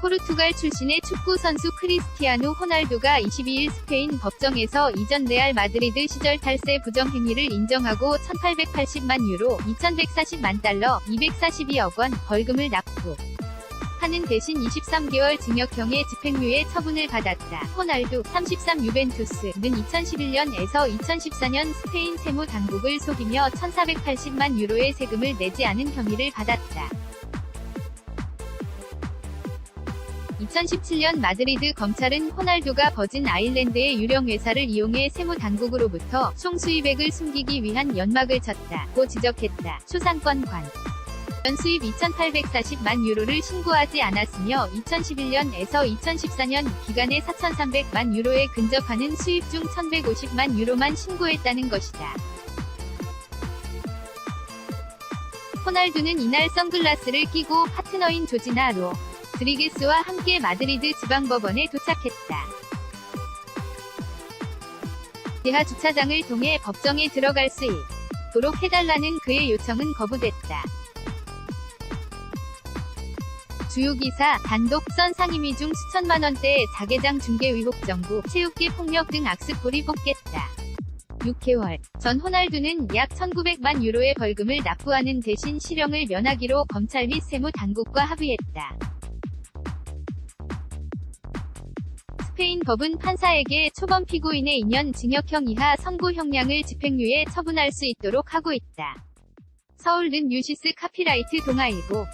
포르투갈 출신의 축구 선수 크리스티아누 호날두가 22일 스페인 법정에서 이전 레알 마드리드 시절 탈세 부정 행위를 인정하고 1880만 유로, 2140만 달러, 242억 원 벌금을 납부. 하는 대신 23개월 징역형의 집행유예 처분을 받았다. 호날두 33 유벤투스는 2011년에서 2014년 스페인 세무 당국을 속이며 1480만 유로의 세금을 내지 않은 혐의를 받았다. 2017년 마드리드 검찰은 호날두가 버진 아일랜드의 유령 회사를 이용해 세무 당국으로부터 총 수입액을 숨기기 위한 연막을 쳤다고 지적했다. 초상권 관. 연 수입 2,840만 유로를 신고하지 않았으며 2011년에서 2014년 기간에 4,300만 유로에 근접하는 수입 중 1,150만 유로만 신고했다는 것이다. 호날두는 이날 선글라스를 끼고 파트너인 조지나 로 드리게스와 함께 마드리드 지방법원에 도착했다. 지하 주차장을 통해 법정에 들어갈 수 있도록 해달라는 그의 요청은 거부됐다. 주요 기사, 단독, 선 상임위 중 수천만 원대의 자개장 중개 의혹 정부, 체육계 폭력 등 악습골이 뽑겠다. 6개월 전 호날두는 약 1900만 유로의 벌금을 납부하는 대신 실형을 면하기로 검찰 및 세무 당국과 합의했다. 스페인 법은 판사에게 초범 피고인의 2년 징역형 이하 선고 형량을 집행유예 처분할 수 있도록 하고 있다. 서울 는 뉴시스 카피라이트 동아일보